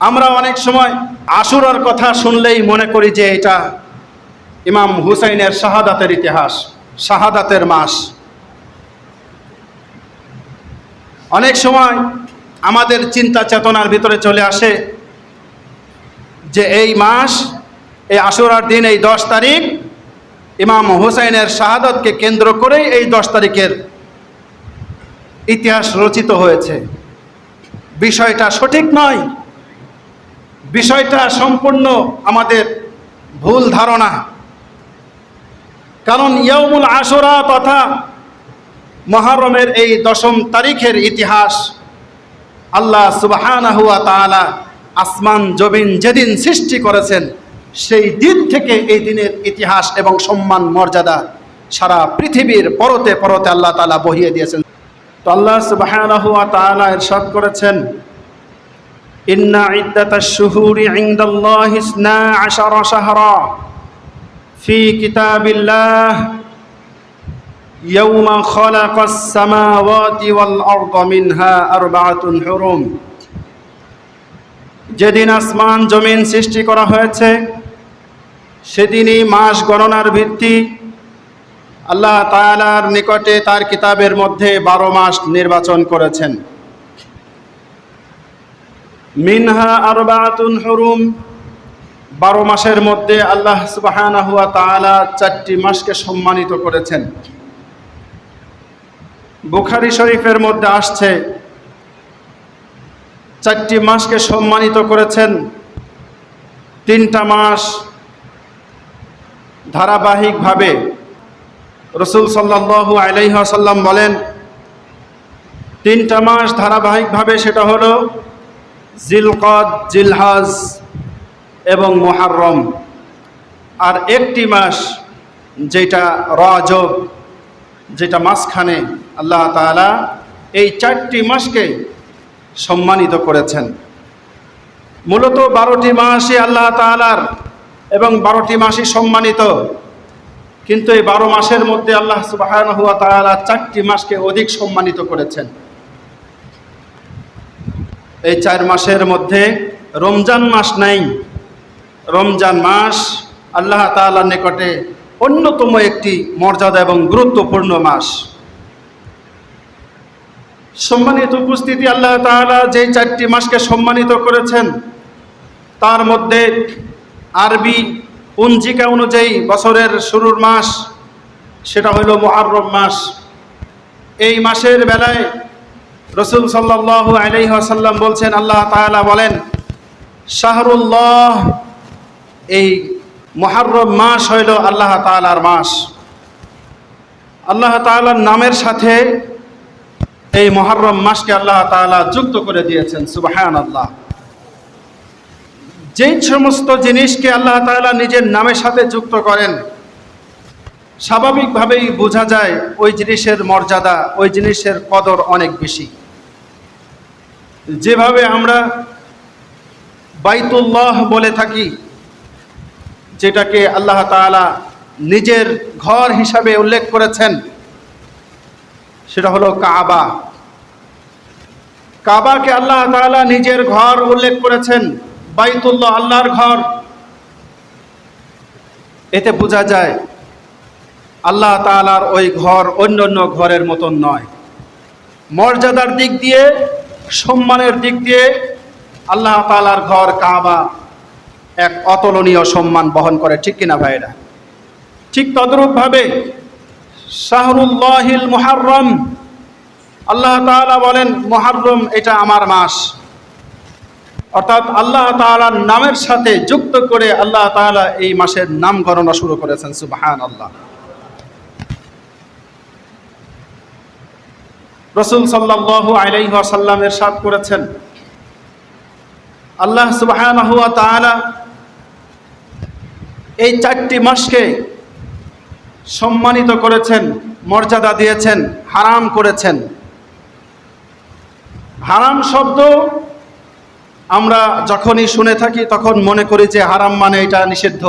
আমরা অনেক সময় আশুরার কথা শুনলেই মনে করি যে এটা ইমাম হুসাইনের শাহাদাতের ইতিহাস, শাহাদাতের মাস। অনেক সময় আমাদের চিন্তা চেতনার ভিতরে চলে আসে যে এই মাস, এই আশুরার দিন, এই দশ তারিখ ইমাম হুসাইনের শাহাদতকে কেন্দ্র করেই এই দশ তারিখের ইতিহাস রচিত হয়েছে। বিষয়টা সঠিক নয়। বিষয়টা সম্পূর্ণ আমাদের ভুল ধারণা। কারণ ইয়মুল আশুরা তথা মহরমের এই দশম তারিখের ইতিহাস আল্লাহ সুবাহানাহুয়া তাআলা আসমান, জমিন যেদিন সৃষ্টি করেছেন, সেই দিন থেকে এই দিনের ইতিহাস এবং সম্মান, মর্যাদা সারা পৃথিবীর পরতে পরতে আল্লাহ তাআলা বহিয়ে দিয়েছেন। তো আল্লাহ সুবাহানাহুয়া তাআলা ইরশাদ করেছেন ইন্না ইদ্দাতাশ শুহুরি ইনদাল্লাহি ইসনা আশারা শাহরা ফি কিতাবিল্লাহ يوم خلق السماوات والأرض منها أربعة حرم যেদিন আসমান জমিন সৃষ্টি করা হয়েছে সেদিনই মাস গণনার ভিত্তি আল্লাহ তাআলার নিকটে তার কিতাবের মধ্যে বারো মাস নির্বাচন করেছেন মিনহা আরবাতুন হরুম। বারো মাসের মধ্যে আল্লাহ সুবাহানাহু ওয়া তাআলা চারটি মাসকে সম্মানিত করেছেন। বুখারি শরীফের মধ্যে আসছে, চারটি মাসকে সম্মানিত করেছেন। তিনটা মাস ধারাবাহিকভাবে রসুল সাল্লাল্লাহু আলাইহি ওয়াসাল্লাম বলেন, তিনটা মাস ধারাবাহিকভাবে সেটা হলো জিলকদ, জিলহাজ এবং মোহাররম। আর একটি মাস যেটা রজব, যেটা মাঝখানে আল্লাহ তাআলা এই চারটি মাসকে সম্মানিত করেছেন। মূলত বারোটি মাসই আল্লাহ তাআলার এবং বারোটি মাসই সম্মানিত। কিন্তু এই বারো মাসের মধ্যে আল্লাহ তাআলা চারটি মাসকে অধিক সম্মানিত করেছেন। এই চার মাসের মধ্যে রমজান মাস নাই। রমজান মাস আল্লাহ তাআলার নিকটে অন্যতম একটি মর্যাদা এবং গুরুত্বপূর্ণ মাস। সম্মানিত উপস্থিতি, আল্লাহ তাআলা যে চারটি মাসকে সম্মানিত করেছেন, তার মধ্যে আরবি পঞ্জিকা অনুযায়ী বছরের শুরুর মাস, সেটা হইল মুহাররম মাস। এই মাসের বেলায় রসুল সাল্লাল্লাহু আলাইহি ওয়াসাল্লাম বলছেন, আল্লাহ তাআলা বলেন, শাহরুল্লাহ, এই মহারম মাস হইল আল্লাহ তাআলার মাস। আল্লাহ তাআলার নামের সাথে এই মহারম মাসকে আল্লাহ তাআলা যুক্ত করে দিয়েছেন সুবাহান আল্লাহ যেই সমস্ত জিনিসকে আল্লাহ তাআলা নিজের নামের সাথে যুক্ত করেন স্বাভাবিকভাবেই বোঝা যায় ওই জিনিসের মর্যাদা, ওই জিনিসের কদর অনেক বেশি। যেভাবে আমরা বাইতুল্লাহ বলে থাকি, যেটাকে আল্লাহ তাআলা নিজের ঘর হিসাবে উল্লেখ করেছেন, সেটা হলো কাবা। কাবাকে আল্লাহ তাআলা নিজের ঘর উল্লেখ করেছেন, বাইতুল্লাহ আল্লাহর ঘর। এতে বোঝা যায় আল্লাহ তাআলার ওই ঘর অন্য অন্য ঘরের মতন নয়। মর্যাদার দিক দিয়ে, সম্মানের দিক দিয়ে আল্লাহ তাআলার ঘর কাবা এক অতুলনীয় সম্মান বহন করে, ঠিক কিনা ভাইরা ঠিক তদ্রূপভাবে শাহরুল্লাহিল মুহাররম, আল্লাহ তাআলা বলেন, মুহাররম এটা আমার মাস। অর্থাৎ আল্লাহ তাআলার নামের সাথে যুক্ত করে আল্লাহ তাআলা এই মাসের নাম গণনা শুরু করেছেন সুবহান আল্লাহ রসুল আলাইহি ওয়াসাল্লাম এরশাদ করেছেন। আল্লাহ ওয়া এই চারটি মাসকে সম্মানিত করেছেন, মর্যাদা দিয়েছেন, হারাম করেছেন। হারাম শব্দ আমরা যখনই শুনে থাকি তখন মনে করি যে হারাম মানে এটা নিষিদ্ধ।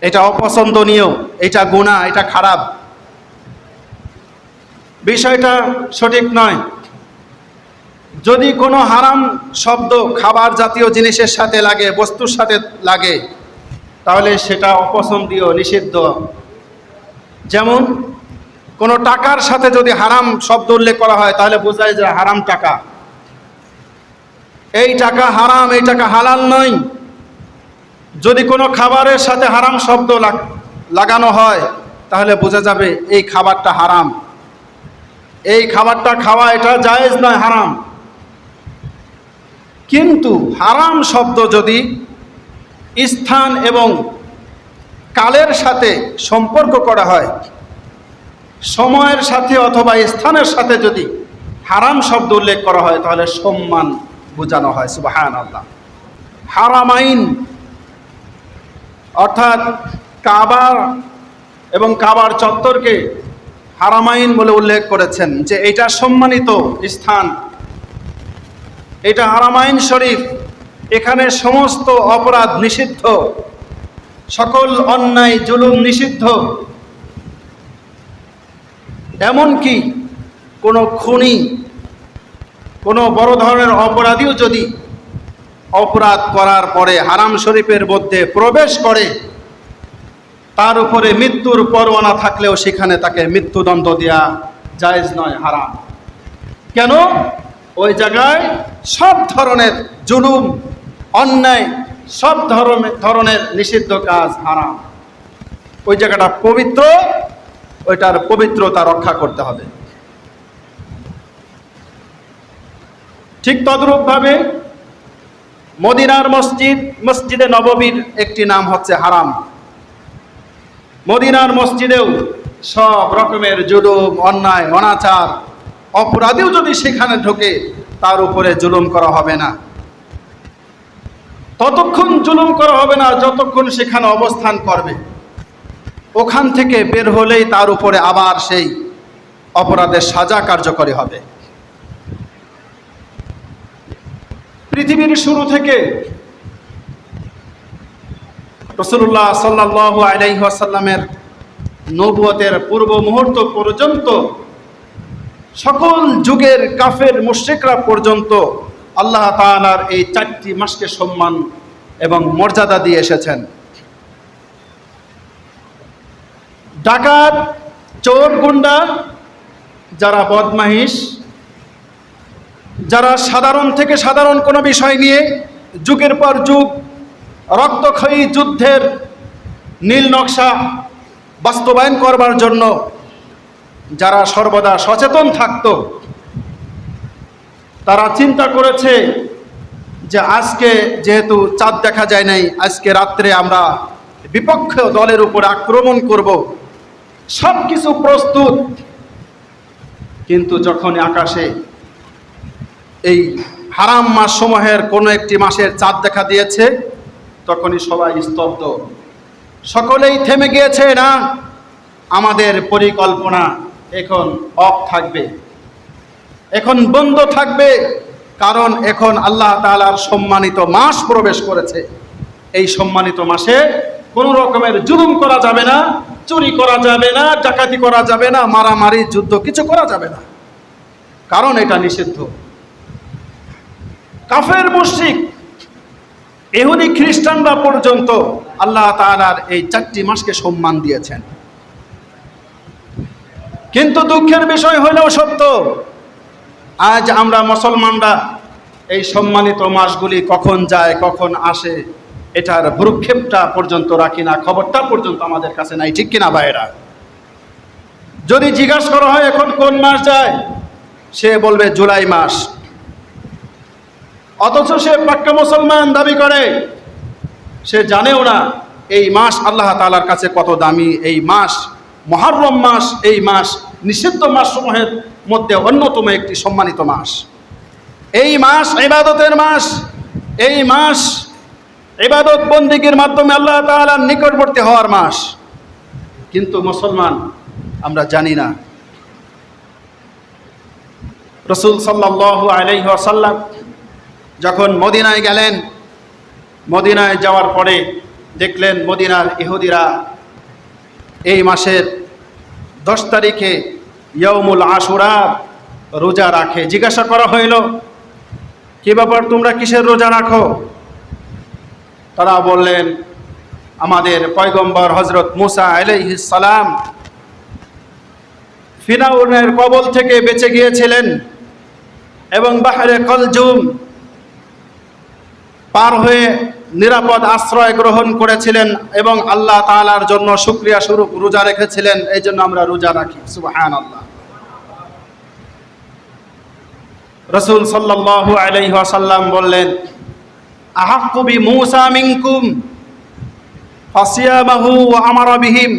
এটা অপছন্দনীয়, এটা গুণা এটা খারাপ। বিষয়টা সঠিক নয়। যদি কোনো হারাম শব্দ খাবার জাতীয় জিনিসের সাথে লাগে, বস্তুর সাথে লাগে, তাহলে সেটা অপছন্দীয়, নিষিদ্ধ। যেমন, কোনো টাকার সাথে যদি হারাম শব্দ উল্লেখ করা হয়, তাহলে বোঝায় যে হারাম টাকা। এই টাকা হারাম, এই টাকা হালাল নয়। যদি কোনো খাবারের সাথে হারাম শব্দ লাগ- লাগানো হয়, তাহলে বোঝা যাবে এই খাবারটা হারাম। এই খাবারটা খাওয়া এটা জায়েজ নয়, হারাম। কিন্তু হারাম শব্দ যদি স্থান এবং কালের সাথে সম্পর্ক করা হয়, সময়ের সাথে অথবা স্থানের সাথে যদি হারাম শব্দ উল্লেখ করা হয়, তাহলে সম্মান বোঝানো হয় সুবাহান আল্লাহ হারামাইন অর্থাৎ কাবার এবং কাবার চত্বরকে হারামাইন বলে উল্লেখ করেছেন যে এটা সম্মানিত স্থান। এটা হারামাইন শরীফ। এখানে সমস্ত অপরাধ নিষিদ্ধ। সকল অন্যায়, জুলুম নিষিদ্ধ। এমনকি কোনো খুনি, কোনো বড় ধরনের অপরাধীও যদি অপরাধ করার পরে হারাম শরীফের মধ্যে প্রবেশ করে তার উপরে মৃত্যুর পরোয়ানা থাকলেও সেখানে তাকে মৃত্যুদণ্ড দেওয়া জায়েজ নয়, হারাম। কেন? ওই জায়গায় সব ধরনের জুলুম, অন্যায়, সব ধরনের ধরনের নিষিদ্ধ কাজ হারাম। ওই জায়গাটা পবিত্র, ওইটার পবিত্রতা রক্ষা করতে হবে। ঠিক তদ্রূপভাবে মদিনার মসজিদ, মসজিদে নববীর একটি নাম হচ্ছে হারাম। মদিনার মসজিদেও সব রকমের জুলুম, অন্যায়, অনাচার, অপরাধীও যদি সেখানে ঢোকে, তার উপরে জুলুম করা হবে না। ততক্ষণ জুলুম করা হবে না, যতক্ষণ সেখানে অবস্থান করবে। ওখান থেকে বের হলেই তার উপরে আবার সেই অপরাধের সাজা কার্যকরী হবে। পৃথিবীর শুরু থেকে রসুল্লাহ সাল্লাহ আলাইসাল্লামের নবুয়তের পূর্ব মুহূর্ত পর্যন্ত, সকল যুগের কাফের মুশ্রিকরা পর্যন্ত আল্লাহ তাআলার এই চারটি মাসকে সম্মান এবং মর্যাদা দিয়ে এসেছেন। ডাকাত, চোর, গুন্ডা, যারা বদমাহিস, যারা সাধারণ থেকে সাধারণ কোনো বিষয় নিয়ে যুগের পর যুগ রক্তক্ষয়ী যুদ্ধের নীল নকশা বাস্তবায়ন করবার জন্য যারা সর্বদা সচেতন থাকত, তারা চিন্তা করেছে যে আজকে যেহেতু চাঁদ দেখা যায় নাই, আজকে রাত্রে আমরা বিপক্ষ দলের উপর আক্রমণ করব। সব কিছু প্রস্তুত। কিন্তু যখন আকাশে এই হারাম মাস সমূহের কোনো একটি মাসের চাঁদ দেখা দিয়েছে তখনই সবাই স্তব্ধ। সকলেই থেমে গিয়েছে না আমাদের পরিকল্পনা এখন অফ থাকবে। এখন বন্ধ থাকবে, কারণ এখন আল্লাহ তাআলার সম্মানিত মাস প্রবেশ করেছে। এই সম্মানিত মাসে কোনো রকমের জুলুম করা যাবে না, চুরি করা যাবে না, ডাকাতি করা যাবে না, মারামারি, যুদ্ধ কিছু করা যাবে না। কারণ এটা নিষিদ্ধ। কাফের মুশরিক এহুদি খ্রিস্টানরা পর্যন্ত আল্লাহ তাআলার এই চারটি মাসকে সম্মান দিয়েছেন। কিন্তু দুঃখের বিষয় হইলেও সত্য, আজ আমরা মুসলমানরা এই সম্মানিত মাসগুলি কখন যায়, কখন আসে, এটার ভ্রুক্ষেপটা পর্যন্ত রাখি না, খবরটা পর্যন্ত আমাদের কাছে নাই, ঠিক কিনা ভাইরা যদি জিজ্ঞাসা করা হয় এখন কোন মাস যায়, সে বলবে জুলাই মাস। অথচ সে পাক্কা মুসলমান দাবি করে। সে জানেও না এই মাস আল্লাহ তালার কাছে কত দামি। এই মাস মহারম মাস, এই মাস নিষিদ্ধ মাস সমূহের মধ্যে অন্যতম একটি সম্মানিত মাস। এই মাস ইবাদতের মাস, এই মাস ইবাদত বন্দিগির মাধ্যমে আল্লাহ তাআলার নিকটবর্তী হওয়ার মাস। কিন্তু মুসলমান, আমরা জানি না। রসুল সাল্লাহ আলাইহি ওয়াসাল্লাম যখন মদিনায় গেলেন, মদিনায় যাওয়ার পরে দেখলেন মদিনার ইহুদিরা এই মাসের দশ তারিখে ইয়মুল আশুরা রোজা রাখে। জিজ্ঞাসা করা হইল, কি ব্যাপার, তোমরা কিসের রোজা রাখো? তারা বললেন, আমাদের পয়গম্বর হজরত মুসা সালাম ফিরাউনের কবল থেকে বেঁচে গিয়েছিলেন এবং বাহারে কলজুম পার হয়ে নিরাপদ আশ্রয় গ্রহণ করেছিলেন এবং আল্লাহ তালার জন্য শুক্রিয়া স্বরূপ রোজা রেখেছিলেন, এই জন্য আমরা রোজা রাখি। সুবাহান আল্লাহ রসুল সাল্লাল্লাহু আলাইহি ওয়াসাল্লাম বললেন আহাক্কুবি মূসা ওয়া আমারা বিহিম।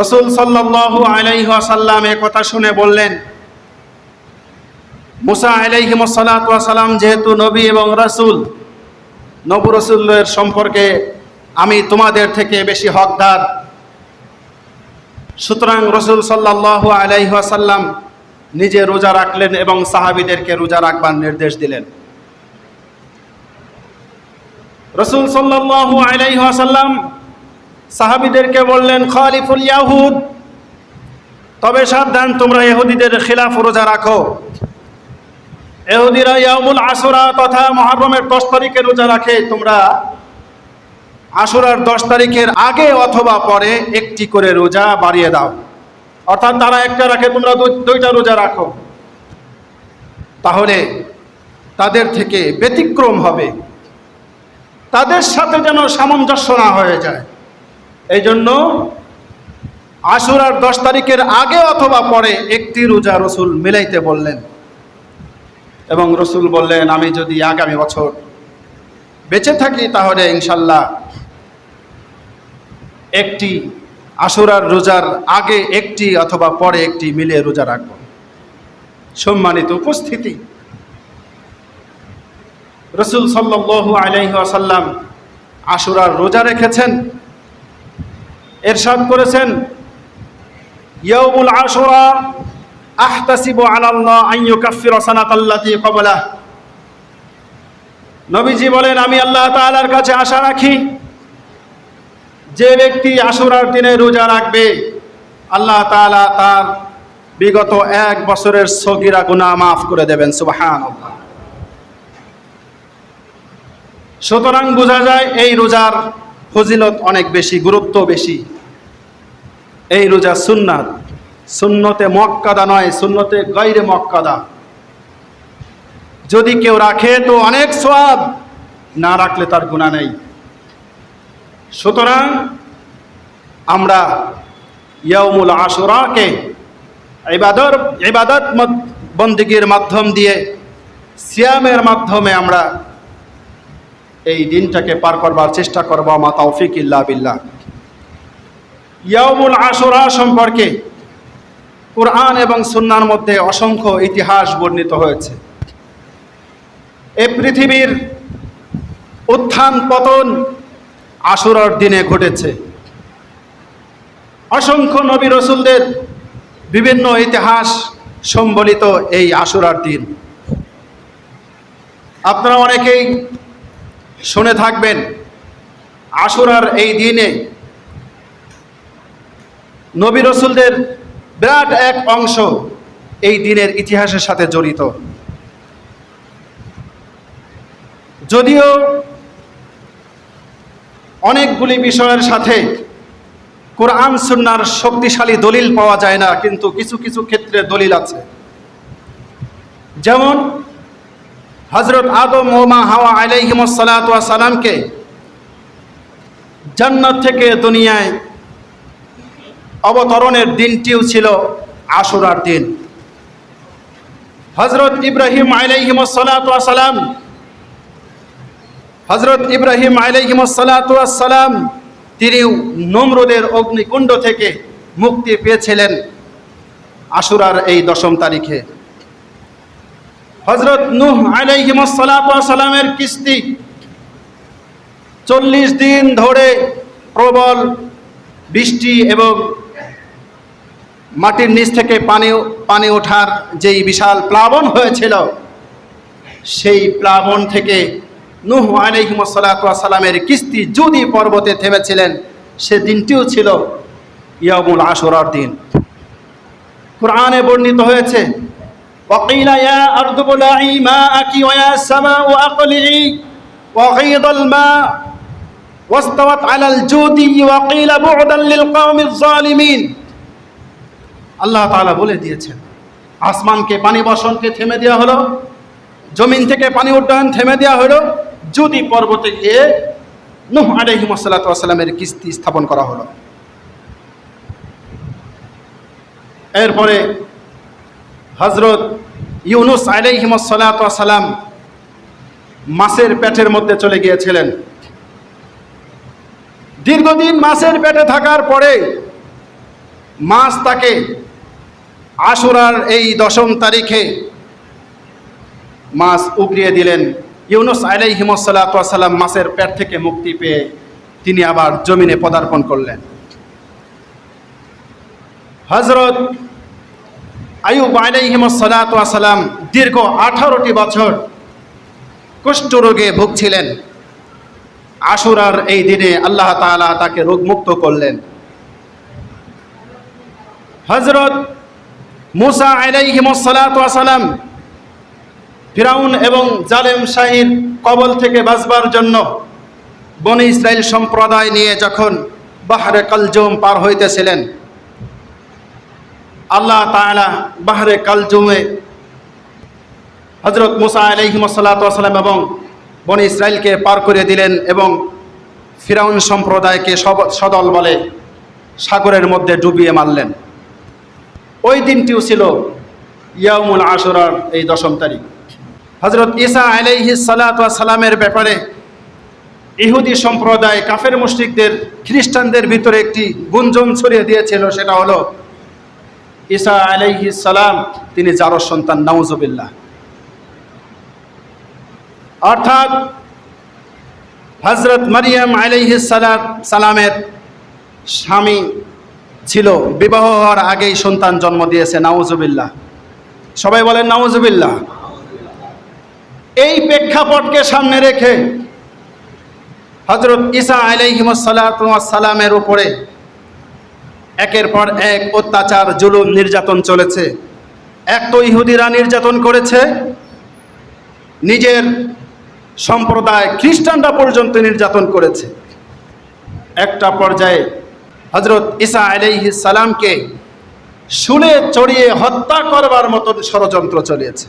রসুল ওয়াসাল্লাম এ কথা শুনে বললেন মুসা আলাইহিম সালাম যেহেতু নবী এবং রসুল নবু রসুলের সম্পর্কে আমি তোমাদের থেকে বেশি হকদার। সুতরাং রসুল সাল্লাল্লাহু আলাইহি ওয়াসাল্লাম নিজে রোজা রাখলেন এবং সাহাবিদেরকে রোজা রাখবার নির্দেশ দিলেন। রসুল সাল্লাল্লাহু আলাইহি ওয়াসাল্লাম সাহাবিদেরকে বললেন, খালিফুল ইয়াহুদ, তবে সাবধান, তোমরা ইহুদিদের খিলাফ রোজা রাখো। এহুদিরা ইয়ামুল আসরা তথা মহরমের দশ তারিখে রোজা রাখে, তোমরা আশুরার দশ তারিখের আগে অথবা পরে একটি করে রোজা বাড়িয়ে দাও। অর্থাৎ তারা একটা রাখে, তোমরা দুই- দুইটা রোজা রাখো। তাহলে তাদের থেকে ব্যতিক্রম হবে। তাদের সাথে যেন সামঞ্জস্য না হয়ে যায়। এই জন্য আশুরার দশ তারিখের আগে অথবা পরে একটি রোজা রসুল মিলাইতে বললেন। এবং রসুল বললেন, আমি যদি আগামী বছর বেঁচে থাকি তাহলে ইনশাল্লাহ একটি আশুরার রোজার আগে একটি অথবা পরে একটি মিলে রোজা রাখব। সম্মানিত উপস্থিতি। রসুল সাল্লাল্লাহু আলাইহি ওয়াসাল্লাম আশুরার রোজা রেখেছেন, এরশাদ করেছেন, ইয়াউমুল আশুরা আহতাসিবু আলাল্লাহ আন ইউকাফফিরা সানাতাল্লাতী ক্বাবলাহ নবীজি বলেন, আমি আল্লাহ তাআলার কাছে আশা রাখি, যে ব্যক্তি আশুরার দিনে রোজা রাখবে, আল্লাহ তাআলা তার বিগত এক বছরের সগিরা গুনাহ মাফ করে দেবেন, সুবহানাল্লাহ। সুতরাং বোঝা যায়, এই রোজার ফজিলত অনেক বেশি, গুরুত্ব বেশি। এই রোজা সুন্নাত। সুন্নতে মক্কাদা নয়, সুন্নতে গৈরে মক্কাদা। যদি কেউ রাখে তো অনেক সব না রাখলে তার গুণা নেই। সুতরাং আমরা ইয়ামুল আশুরাকে ইবাদর, ইবাদত মদ- বন্দিগির মাধ্যম দিয়ে সিয়ামের মাধ্যমে আমরা এই দিনটাকে পার করবার চেষ্টা করব মা তৌফিক ইল্লা বিল্লাহ। ইয়ামুল আশুরা সম্পর্কে কোরআন এবং সুন্নার মধ্যে অসংখ্য ইতিহাস বর্ণিত হয়েছে। এ পৃথিবীর উত্থান পতন আশুরার দিনে ঘটেছে। অসংখ্য নবী রসুলদের বিভিন্ন ইতিহাস সম্বলিত এই আশুরার দিন। আপনারা অনেকেই শুনে থাকবেন, আশুরার এই দিনে নবী রসুলদের বিরাট এক অংশ এই দিনের ইতিহাসের সাথে জড়িত। যদিও অনেকগুলি বিষয়ের সাথে কোরআন সুন্নার শক্তিশালী দলিল পাওয়া যায় না, কিন্তু কিছু কিছু ক্ষেত্রে দলিল আছে। যেমন হজরত আদম ও মা হাওয়া আলাইহিমসালামকে জান্নাত থেকে দুনিয়ায় অবতরণের দিনটিও ছিল আশুরার দিন। হজরত ইব্রাহিম আলাইহিমসালাম হজরত ইব্রাহিম আলাইহিমসালাম তিনি নমরুদের অগ্নিকুণ্ড থেকে মুক্তি পেয়েছিলেন আশুরার এই দশম তারিখে। হজরত নুহ আলাইহিমসালামের কিস্তি চল্লিশ দিন ধরে প্রবল বৃষ্টি এবং মাটির নিচ থেকে পানি পানি ওঠার যেই বিশাল প্লাবন হয়েছিল সেই প্লাবন থেকে নুহ আলহিমসালামের কিস্তি যদি পর্বতে থেমেছিলেন সে দিনটিও ছিল ইয়ামুল আশুরার দিন কোরআনে বর্ণিত হয়েছে وقيل يا أرض بلعي ماءك ويا السماء أقلعي وغيض الماء واستوت على الجودي وقيل بعدا للقوم الظالمين আল্লাহ তাআলা বলে দিয়েছেন, আসমানকে পানি বর্ষণকে থেমে দেওয়া হলো, জমিন থেকে পানি উড্ডয়ন থেমে দেওয়া হলো, যদি পর্বতে গিয়ে নুহ আলহিমসাল্লামের কিস্তি স্থাপন করা হলো। এরপরে হজরত ইউনুস আলাইহিমসাল্লাম মাছের পেটের মধ্যে চলে গিয়েছিলেন। দীর্ঘদিন মাছের পেটে থাকার পরে মাছ তাকে আশুরার এই দশম তারিখে মাছ উগরিয়ে দিলেন। ইউনুস আলাইহিমসাল্লাম মাছের পেট থেকে মুক্তি পেয়ে তিনি আবার জমিনে পদার্পণ করলেন। হজরত আয়ুব আলাইহিমসাল্লাম দীর্ঘ আঠারোটি বছর কুষ্ঠরোগে ভুগছিলেন। আশুরার এই দিনে আল্লাহ তাআলা তাকে রোগমুক্ত করলেন। হজরত মুসা আলাইহিমসাল্লাম ফিরাউন এবং জালেম শাহীর কবল থেকে বাঁচবার জন্য বনি ইসরায়েল সম্প্রদায় নিয়ে যখন বাহারে কালজুম পার হইতেছিলেন, আল্লাহ তাআলা বাহারে কালজুমে হজরত মুসা আলাইহিমসাল্লাম এবং বনি ইসরায়েলকে পার করে দিলেন এবং ফিরাউন সম্প্রদায়কে সদল বলে সাগরের মধ্যে ডুবিয়ে মারলেন। ওই দিনটিও ছিল ইয়ামুল আশুরার এই দশম তারিখ। হজরত ঈসা আলাইহি সালামের ব্যাপারে ইহুদি সম্প্রদায়, কাফের মুশরিকদের, খ্রিস্টানদের ভিতরে একটি গুঞ্জন ছড়িয়ে দিয়েছিল, সেটা হলো, ঈসা আলাইহি সালাম, তিনি জারর সন্তান, নাউজুবিল্লাহ। অর্থাৎ হজরত মারিয়াম আলাইহি সালামের স্বামী ছিল, বিবাহ হওয়ার আগেই সন্তান জন্ম দিয়েছে, নাউজুবিল্লাহ। সবাই বলেন নাউজুবিল্লাহ। এই প্রেক্ষাপটকে সামনে রেখে হজরত ঈসা আলাইহিমসালামের উপরে একের পর এক অত্যাচার, জুলুম নির্যাতন চলেছে। এক তো ইহুদিরা নির্যাতন করেছে, নিজের সম্প্রদায় খ্রিস্টানরা পর্যন্ত নির্যাতন করেছে। একটা পর্যায়ে হজরত ঈসা আলাইহিস সালামকে শুলে চড়িয়ে হত্যা করবার মতো ষড়যন্ত্র চলেছে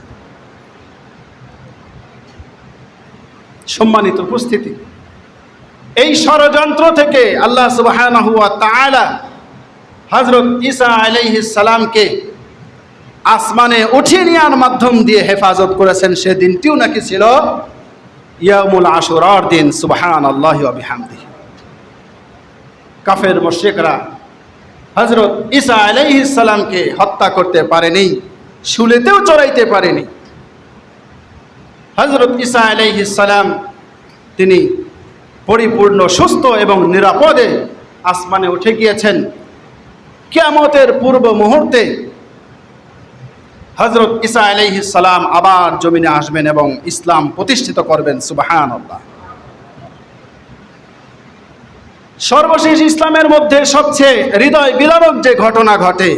সম্মানিত উপস্থিতি, এই ষড়যন্ত্র থেকে আল্লাহ তাআলা হজরত ঈসা আলাইহিস সালামকে আসমানে উঠিয়ে নেওয়ার মাধ্যম দিয়ে হেফাজত করেছেন। সে দিনটিও নাকি ছিল ইয়ামুল আশুরার দিন সুবহান আল্লাহ বিহামদি কাফের মোশেকরা হজরত ঈসা আলাইহিস সালামকে হত্যা করতে পারেনি, শুলেতেও চড়াইতে পারেনি। হজরত ঈসা আলাইহিস সালাম তিনি পরিপূর্ণ, সুস্থ এবং নিরাপদে আসমানে উঠে গিয়েছেন। কিয়ামতের পূর্ব মুহূর্তে হজরত ঈসা আলাইহিস সালাম আবার জমিনে আসবেন এবং ইসলাম প্রতিষ্ঠিত করবেন সুবাহান আল্লাহ সর্বশেষ ইসলামের মধ্যে সবচেয়ে হৃদয় বিদারক যে ঘটনা ঘটে,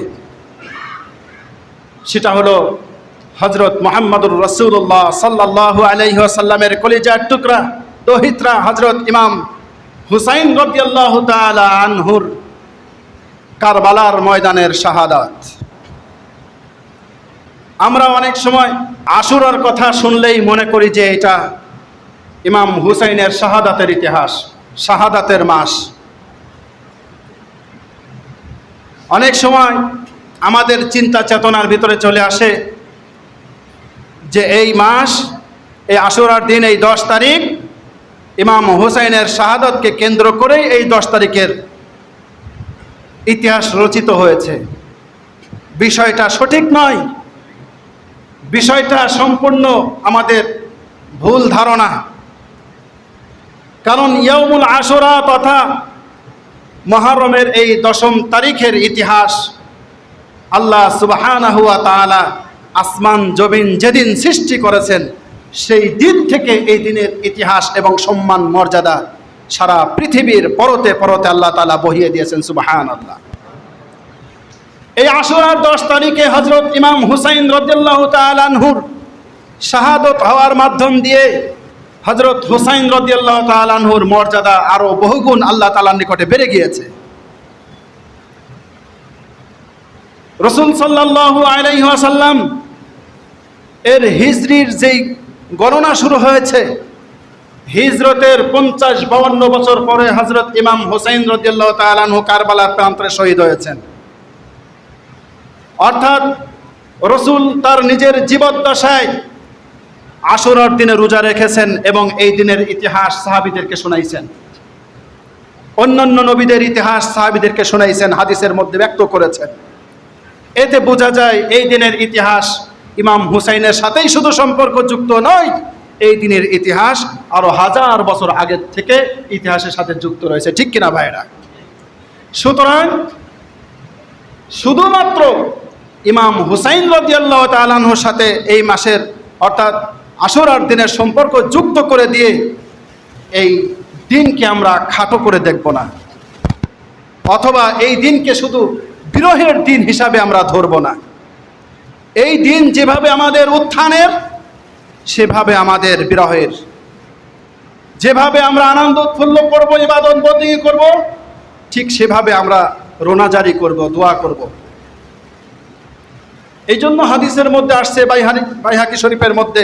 সেটা হলো হজরত মোহাম্মদুর রসুল্লাহ সাল্লাহ আলাইসাল্লামের কলিজার টুকরা, দহিত্রা হজরত ইমাম হুসাইন তাআলা আনহুর কারবালার ময়দানের শাহাদাত। আমরা অনেক সময় আশুরার কথা শুনলেই মনে করি যে এটা ইমাম হুসাইনের শাহাদাতের ইতিহাস। শাহাদাতের মাস। অনেক সময় আমাদের চিন্তা চেতনার ভিতরে চলে আসে যে এই মাস, এই আশুরার দিন, এই দশ তারিখ ইমাম হুসাইনের শাহাদতকে কেন্দ্র করেই এই দশ তারিখের ইতিহাস রচিত হয়েছে। বিষয়টা সঠিক নয়। বিষয়টা সম্পূর্ণ আমাদের ভুল ধারণা। কারণ ইয়মুল আশুরা তথা মহরমের এই দশম তারিখের ইতিহাস আল্লাহ সুবহানাহু ওয়া তাআলা আসমান, জমিন যেদিন সৃষ্টি করেছেন, সেই দিন থেকে এই দিনের ইতিহাস এবং সম্মান, মর্যাদা সারা পৃথিবীর পরতে পরতে আল্লাহ তাআলা বহিয়ে দিয়েছেন সুবাহান আল্লাহ এই আশুরার দশ তারিখে হজরত ইমাম হুসাইন রদিয়াল্লাহ তালানহুর শাহাদত হওয়ার মাধ্যম দিয়ে হজরত হুসাইন রদিয়াল্লাহ তালানহুর মর্যাদা আরও বহুগুণ আল্লাহ তালার নিকটে বেড়ে গিয়েছে। রসুল সাল্লাহ আলাইহাসাল্লাম এর হিজরির যেই গণনা শুরু হয়েছে, হিজরতের পঞ্চাশ বাউন্ন বছর পরে হজরত ইমাম হুসাইন রদিয়াল্লাহ তালানহু কারবালার প্রান্তরে শহীদ হয়েছেন। অর্থাৎ রসুল তার নিজের জীবদ্দশায় আশুরার দিনে রোজা রেখেছেন এবং এই দিনের ইতিহাস সাহাবিদেরকে শোনাইছেন। অন্যান্য নবীদের ইতিহাস সাহাবিদেরকে শোনাইছেন, হাদিসের মধ্যে ব্যক্ত করেছেন। এতে বোঝা যায়, এই দিনের ইতিহাস ইমাম হুসাইনের সাথেই শুধু সম্পর্কযুক্ত নয়, এই দিনের ইতিহাস আরও হাজার বছর আগের থেকে ইতিহাসের সাথে যুক্ত রয়েছে। ঠিক কিনা ভাইরা সুতরাং শুধুমাত্র ইমাম হুসাইন রদিয়াল্লাহ তালানহর সাথে এই মাসের, অর্থাৎ আশুরার দিনের সম্পর্ক যুক্ত করে দিয়ে এই দিনকে আমরা খাটো করে দেখব না। অথবা এই দিনকে শুধু বিরহের দিন হিসাবে আমরা ধরব না। এই দিন যেভাবে আমাদের উত্থানের, সেভাবে আমাদের বিরহের। যেভাবে আমরা আনন্দ উৎফুল্ল করব, ইবাদত বন্দী করব, ঠিক সেভাবে আমরা রোনাজারি করব, দোয়া করব। এই জন্য হাদিসের মধ্যে আসছে, বাইহারি বাইহাকি শরীফের মধ্যে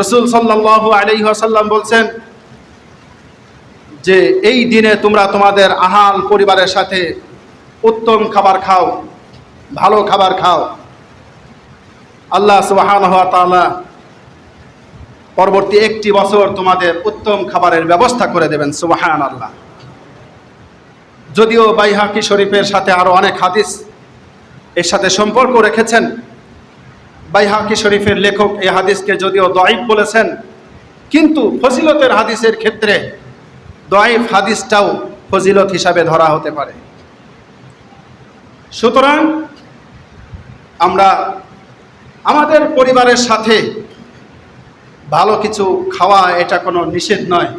রসুল সাল্লাহ আলি আসাল্লাম বলছেন যে, এই দিনে তোমরা তোমাদের আহাল পরিবারের সাথে উত্তম খাবার খাও, ভালো খাবার খাও। আল্লাহ সুবাহান তাআলা পরবর্তী একটি বছর তোমাদের উত্তম খাবারের ব্যবস্থা করে দেবেন সুবাহান আল্লাহ যদিও বাইহাকি শরীফের সাথে আরও অনেক হাদিস এর সাথে সম্পর্ক রেখেছেন বাইহাকি শরীফের লেখক এই হাদিসকে যদিও দয়েব বলেছেন, কিন্তু ফজিলতের হাদিসের ক্ষেত্রে দয়েব হাদিসটাও ফজিলত হিসাবে ধরা হতে পারে। সুতরাং আমরা আমাদের পরিবারের সাথে ভালো কিছু খাওয়া এটা কোনো নিষেধ নয়।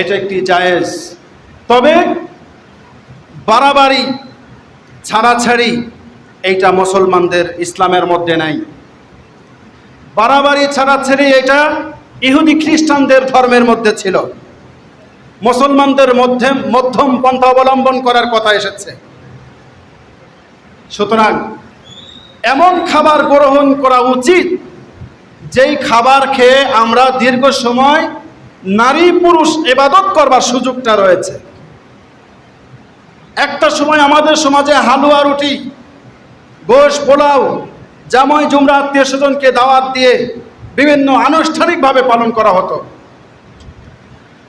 এটা একটি জায়েজ। তবে বাড়াবাড়ি, ছাড়াছাড়ি এইটা মুসলমানদের ইসলামের মধ্যে নাই। বাড়াবাড়ি ছাড়া ছেড়ে এটা ইহুদি খ্রিস্টানদের ধর্মের মধ্যে ছিল। মুসলমানদের মধ্যে মধ্যম পন্থা অবলম্বন করার কথা এসেছে। সুতরাং এমন খাবার গ্রহণ করা উচিত, যেই খাবার খেয়ে আমরা দীর্ঘ সময় নারী পুরুষ এবাদত করবার সুযোগটা রয়েছে। একটা সময় আমাদের সমাজে হালুয়া রুটি গোশ পোলাও, জামাই, জুমরা, আত্মীয় স্বজনকে দাওয়াত দিয়ে বিভিন্ন আনুষ্ঠানিকভাবে পালন করা হতো।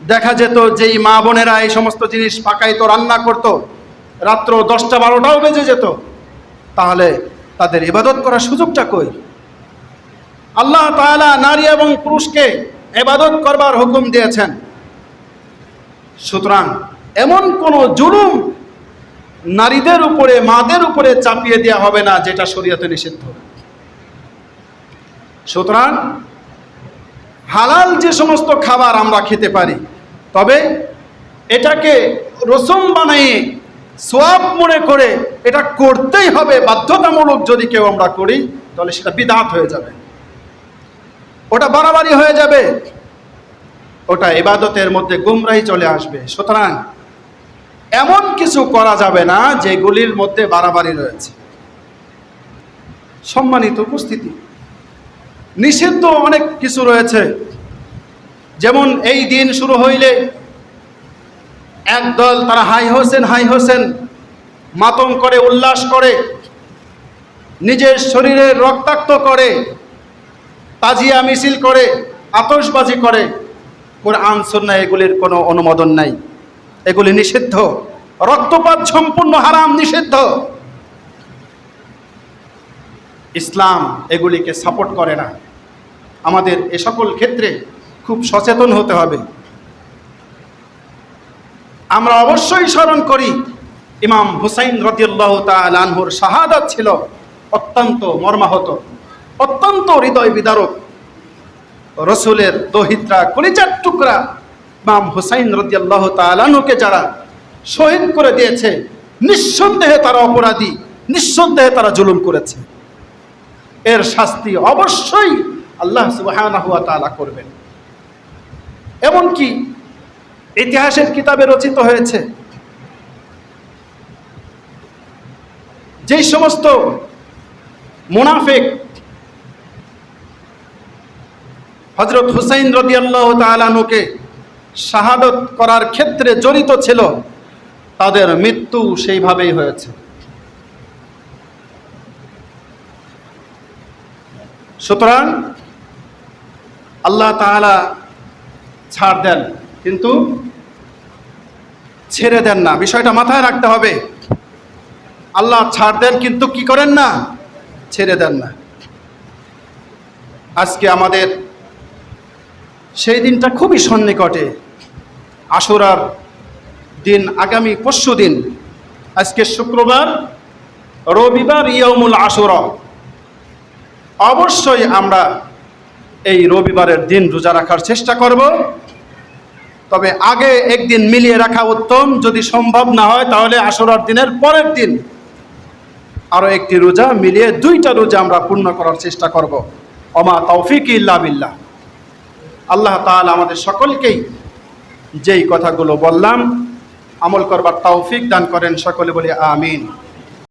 দেখা যেত যেই মা বোনেরা এই সমস্ত জিনিস পাকাইতো, রান্না করত, রাত্র দশটা, বারোটাও বেজে যেত। তাহলে তাদের ইবাদত করার সুযোগটা কই? আল্লাহ তালা নারী এবং পুরুষকে এবাদত করবার হুকুম দিয়েছেন। সুতরাং এমন কোনো জুলুম নারীদের উপরে, মাদের উপরে চাপিয়ে দেওয়া হবে না, যেটা শরীয়তে নিষিদ্ধ। সুতরাং, হালাল যে সমস্ত খাবার আমরা খেতে পারি, তবে এটাকে রসম বানিয়ে, সোয়াব মনে করে এটা করতেই হবে, বাধ্যতামূলক যদি কেউ আমরা করি, তাহলে সেটা বিদাত হয়ে যাবে। ওটা বাড়াবাড়ি হয়ে যাবে। ওটা ইবাদতের মধ্যে গুমরাহি চলে আসবে। সুতরাং এমন কিছু করা যাবে না যেগুলির মধ্যে বাড়াবাড়ি রয়েছে। সম্মানিত উপস্থিতি, নিষিদ্ধ অনেক কিছু রয়েছে। যেমন এই দিন শুরু হইলে একদল তারা হাই হোসেন হাই হোসেন মাতম করে, উল্লাস করে, নিজের শরীরে রক্তাক্ত করে, তাজিয়া মিছিল করে, আতশবাজি করে। কোরআন সন্না এগুলির কোনো অনুমোদন নাই। এগুলি নিষিদ্ধ। রক্তপাত সম্পূর্ণ হারাম, নিষিদ্ধ। ইসলাম এগুলিকে সাপোর্ট করে না। আমাদের এ সকল ক্ষেত্রে খুব সচেতন হতে হবে। আমরা অবশ্যই স্মরণ করি, ইমাম হুসাইন রদিউল্লাহ তালহুর শাহাদাত ছিল অত্যন্ত মর্মাহত, অত্যন্ত হৃদয় বিদারক। রসুলের দহিত্রা, কলিজার টুকরা ইমাম হুসাইন রদিয়াল্লাহ তালানুকে যারা শহীদ করে দিয়েছে, নিঃসন্দেহে তারা অপরাধী, নিঃসন্দেহে তারা জুলুম করেছে। এর শাস্তি অবশ্যই আল্লাহ সুবহানাহু ওয়া তাআলা করবেন। এমনকি ইতিহাসের কিতাবে রচিত হয়েছে, যেই সমস্ত মুনাফিক হজরত হুসাইন রদিয়াল্লাহ তালানুকে শাহাদত করার ক্ষেত্রে জড়িত ছিল, তাদের মৃত্যু সেইভাবেই হয়েছে। সুতরাং আল্লাহ তাআলা ছাড় দেন, কিন্তু ছেড়ে দেন না। বিষয়টা মাথায় রাখতে হবে, আল্লাহ ছাড় দেন কিন্তু কি করেন না? ছেড়ে দেন না। আজকে আমাদের সেই দিনটা খুবই সন্নিকটে। আশুরার দিন, আগামী পরশু দিন, আজকে শুক্রবার, রবিবার ইয়মুল আশুরা অবশ্যই আমরা এই রবিবারের দিন রোজা রাখার চেষ্টা করব। তবে আগে একদিন মিলিয়ে রাখা উত্তম, যদি সম্ভব না হয় তাহলে আশুরার দিনের পরের দিন আরও একটি রোজা মিলিয়ে দুইটা রোজা আমরা পূর্ণ করার চেষ্টা করব। অমা তৌফিক ইল্লা বিল্লাহ। আল্লাহ তাল আমাদের সকলকেই যেই কথাগুলো বললাম, আমল করবার তৌফিক দান করেন সকলে বলে আমিন।